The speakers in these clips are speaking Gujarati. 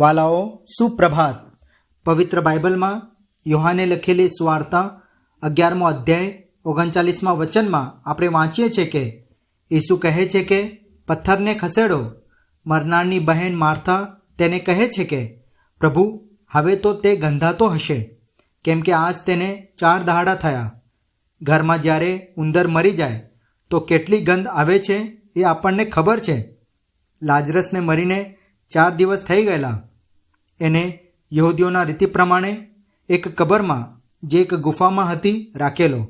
વાલાઓ, સુપ્રભાત. પવિત્ર બાઇબલમાં યોહાને લખેલી સ્વાર્તા અગિયારમો અધ્યાય, ઓગણચાલીસમાં વચનમાં આપણે વાંચીએ છીએ કે, ઈસુ કહે છે કે, પથ્થરને ખસેડો. મરનારની બહેન માર્થા તેને કહે છે કે, પ્રભુ, હવે તો તે ગંધાતો હશે. કેમ કે આજ તેને ચાર દહાડા થયા. ઘરમાં જ્યારે ઉંદર મરી જાય, તો કેટલી ગંધ આવે છે એ આપણને ખબર છે. લાજરસને મરીને ચાર દિવસ થઈ ગયેલા. એને યહૂદીઓના રીતિ પ્રમાણે એક કબરમાં જે એક ગુફામાં હતી રાખેલો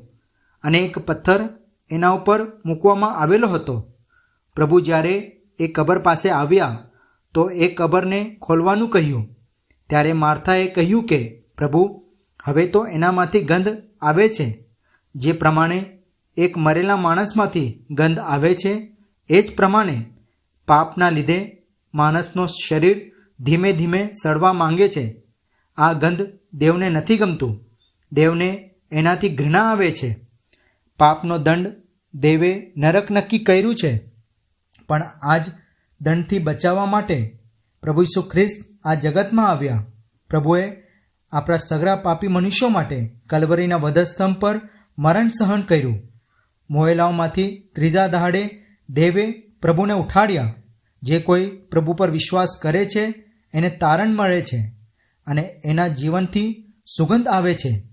અને એક પથ્થર એના ઉપર મૂકવામાં આવેલો હતો. પ્રભુ જ્યારે એ કબર પાસે આવ્યા તો એ કબરને ખોલવાનું કહ્યું. ત્યારે માર્થાએ કહ્યું કે, પ્રભુ, હવે તો એનામાંથી ગંધ આવે છે. જે પ્રમાણે એક મરેલા માણસમાંથી ગંધ આવે છે, એ જ પ્રમાણે પાપના લીધે માણસનો શરીર ધીમે ધીમે સડવા માંગે છે. આ ગંધ દેવને નથી ગમતું. દેવને એનાથી ઘૃણા આવે છે. પાપનો દંડ દેવે નરક નક્કી કર્યું છે. પણ આજ દંડથી બચાવવા માટે પ્રભુ ઈસુ ખ્રિસ્ત આ જગતમાં આવ્યા. પ્રભુએ આપણા સગરા પાપી મનુષ્યો માટે કલવરીના વધસ્તંભ પર મરણ સહન કર્યું. મોયેલાઓમાંથી ત્રીજા દહાડે દેવે પ્રભુને ઉઠાડ્યા. જે કોઈ પ્રભુ પર વિશ્વાસ કરે છે એને તારણ મળે છે અને એના જીવનથી સુગંધ આવે છે.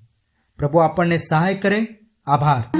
પ્રભુ આપણને સહાય કરે. આભાર.